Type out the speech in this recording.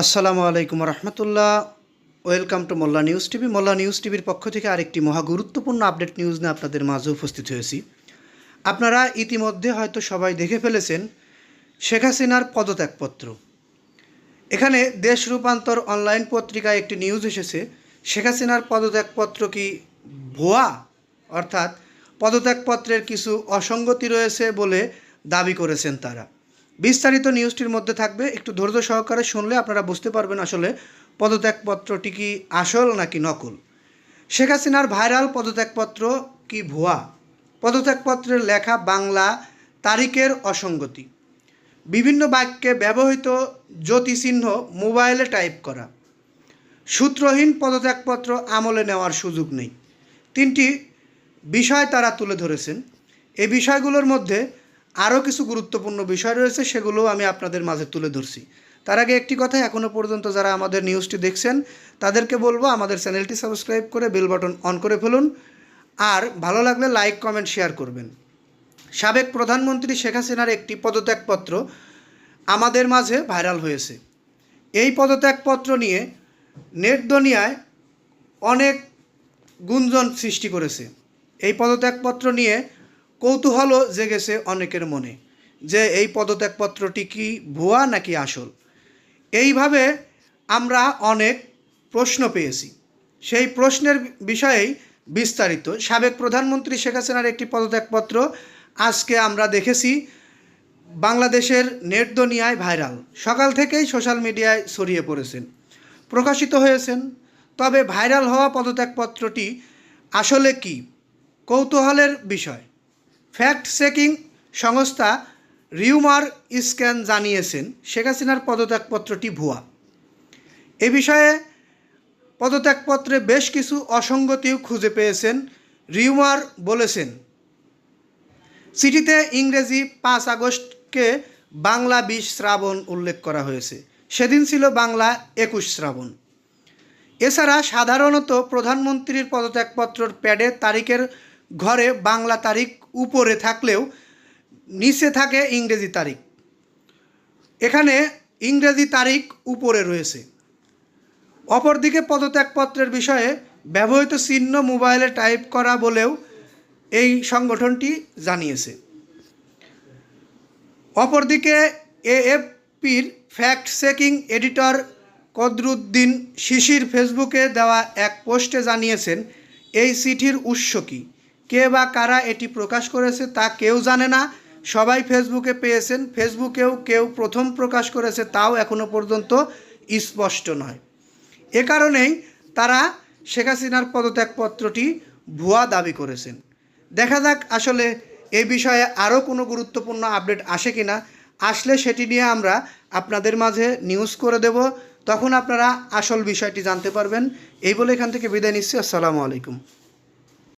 আসসালামু আলাইকুম রহমতুল্লাহ। Welcome to Molla news TV. Molla news টিভির পক্ষ থেকে আরেকটি মহা গুরুত্বপূর্ণ আপডেট নিউজ নিয়ে আপনাদের মাঝে উপস্থিত হয়েছি। আপনারা ইতিমধ্যে হয়তো সবাই দেখে ফেলেছেন, শেখ হাসিনার পদত্যাগপত্র। এখানে দেশ রূপান্তর অনলাইন পত্রিকায় একটি নিউজ এসেছে, শেখ হাসিনার পদত্যাগপত্র কি ভুয়া? অর্থাৎ পদত্যাগপত্রের কিছু অসঙ্গতি রয়েছে বলে দাবি করেছেন তারা। বিস্তারিত নিউজটির মধ্যে থাকবে। একটু ধৈর্য সহকারে শুনলে আপনারা বুঝতে পারবেন আসলে পদত্যাগপত্রটি কি আসল নাকি নকল। শেখ হাসিনার ভাইরাল পদত্যাগপত্র কি ভুয়া? পদত্যাগপত্রের লেখা বাংলা তারিখের অসঙ্গতি। বিভিন্ন বাক্যে ব্যবহৃত জ্যোতিচিহ্ন মোবাইলে টাইপ করা। সূত্রহীন পদত্যাগপত্র আমলে নেওয়ার সুযোগ নেই। তিনটি বিষয় তারা তুলে ধরেছেন। এই বিষয়গুলোর মধ্যে আরও কিছু গুরুত্বপূর্ণ বিষয় রয়েছে সেগুলো আমি আপনাদের মাঝে তুলে ধরছি। তার আগে একটি কথা এখনও পর্যন্ত যারা আমাদের নিউজটি দেখছেন, তাদেরকে বলব আমাদের চ্যানেলটি সাবস্ক্রাইব করে বেল বাটন অন করে ফেলুন, আর ভালো লাগলে লাইক, কমেন্ট, শেয়ার করবেন। সাবেক প্রধানমন্ত্রী শেখ হাসিনার একটি পদত্যাগপত্র আমাদের মাঝে ভাইরাল হয়েছে। এই পদত্যাগপত্র নিয়ে নেট দুনিয়ায় অনেক গুঞ্জন সৃষ্টি করেছে। এই পদত্যাগপত্র নিয়ে কৌতূহলও জেগেছে অনেকের মনে যে এই পদত্যাগপত্রটি কি ভুয়া নাকি আসল? এইভাবে আমরা অনেক প্রশ্ন পেয়েছি। সেই প্রশ্নের বিষয়েই বিস্তারিত। সাবেক প্রধানমন্ত্রী শেখ হাসিনার একটি পদত্যাগপত্র আজকে আমরা দেখেছি বাংলাদেশের নেট দুনিয়ায় ভাইরাল। সকাল থেকেই সোশ্যাল মিডিয়ায় ছড়িয়ে পড়েছেন। প্রকাশিত হয়েছেন। তবে ভাইরাল হওয়া পদত্যাগপত্রটি আসলে কি? কৌতূহলের বিষয়। ফ্যাক্ট চেকিং সংস্থা রিউমার স্ক্যান জানিয়েছেন শেখ হাসিনার পদত্যাগপত্রটি ভুয়া। এ বিষয়ে পদত্যাগপত্রে বেশ কিছু অসঙ্গতিও খুঁজে পেয়েছেন রিউমার বলেছেন। চিঠিতে ইংরেজি পাঁচ আগস্টকে বাংলা বিশ শ্রাবণ উল্লেখ করা হয়েছে। সেদিন ছিল বাংলা একুশ শ্রাবণ। এছাড়া সাধারণত প্রধানমন্ত্রীর পদত্যাগপত্রর প্যাডে তারিখের ঘরে বাংলা তারিখ উপরে থাকলেও নিচে থাকে ইংরেজি তারিখ। এখানে ইংরেজি তারিখ উপরে রয়েছে। অপরদিকে পদত্যাগপত্রের বিষয়ে ব্যবহৃত চিহ্ন মোবাইলে টাইপ করা বলেও এই সংগঠনটি জানিয়েছে। অপরদিকে এএফপির fact checking editor Qadaruddin Shishir ফেসবুকে দেওয়া এক পোস্টে জানিয়েছেন, এই চিঠির উৎস কী? কে বা কারা এটি প্রকাশ করেছে তা কেউ জানে না। সবাই ফেসবুকে পেয়েছেন। ফেসবুকেও কেউ প্রথম প্রকাশ করেছে তাও এখনও পর্যন্ত স্পষ্ট নয়। এ কারণেই তারা শেখ হাসিনার পদত্যাগপত্রটি ভুয়া দাবি করেছেন। দেখা যাক আসলে এ বিষয়ে আরও কোনো গুরুত্বপূর্ণ আপডেট আসে কি না আসলে সেটি নিয়ে আমরা আপনাদের মাঝে নিউজ করে দেব। তখন আপনারা আসল বিষয়টি জানতে পারবেন। এই বলে এখান থেকে বিদায় নিচ্ছি। আসসালামু আলাইকুম।